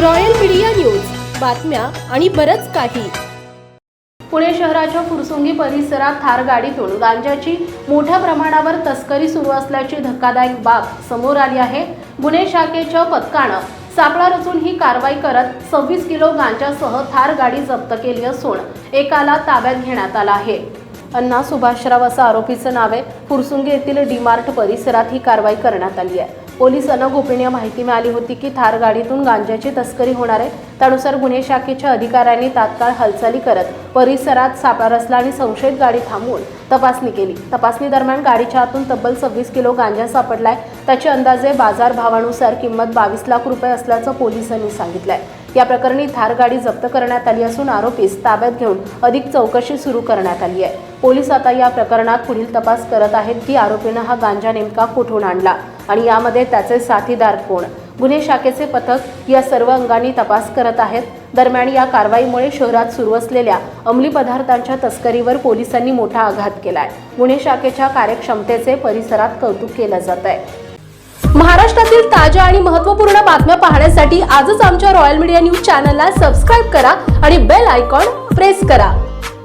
Royal media news. बातम्या आणि बरंच काही. पुणे शहराच्या फुरसुंगी परिसरात थार गाडीतून गांजाची मोठ्या प्रमाणावर तस्करी सुरू असल्याची धक्कादायक बाब समोर आली आहे. गुन्हे शाखेच्या पथकानं सापळा रचून ही कारवाई करत सव्वीस किलो गांजासह थार गाडी जप्त केली असून एकाला ताब्यात घेण्यात आला आहे. अण्णा सुभाषराव असं आरोपीचं नाव आहे. फुरसुंगी येथील डीमार्ट परिसरात ही कारवाई करण्यात आली आहे. पोलिसांना गोपनीय माहिती मिळाली होती की थार गाडीतून गांजाची तस्करी होणार आहे. त्यानुसार गुन्हे शाखेच्या अधिकाऱ्यांनी तात्काळ हालचाली करत परिसरात सापळा रचला आणि संशयित गाडी थांबवून तपासणी केली. तपासणी दरम्यान गाडीच्या आतून तब्बल सव्वीस किलो गांजा सापडलाय. त्याची अंदाजे बाजार भावानुसार किंमत बावीस लाख रुपये असल्याचं पोलिसांनी सांगितलंय. या प्रकरणी थार गाडी जप्त करण्यात आली असून आरोपीस ताब्यात घेऊन अधिक चौकशी सुरू करण्यात आली आहे. पोलीस आता या प्रकरणात पुढील तपास करत आहेत की आरोपीनं हा गांजा नेमका कुठून आणला आणि यामध्ये त्याचे साथीदार कोण? गुन्हे शाखेचे पथक या सर्व अंगांनी तपास करत आहेत. दरम्यान या कारवाईमुळे शहरात सुरू असलेल्या अंमली पदार्थांच्या तस्करीवर पोलिसांनी मोठा आघात केलाय. गुन्हे शाखेच्या कार्यक्षमतेचे परिसरात कौतुक केलं जात आहे. महाराष्ट्रातील ताज्या आणि महत्त्वपूर्ण बातम्या पाहण्यासाठी आजच आमच्या रॉयल मीडिया न्यूज चॅनलला सबस्क्राईब करा आणि बेल आयकॉन प्रेस करा.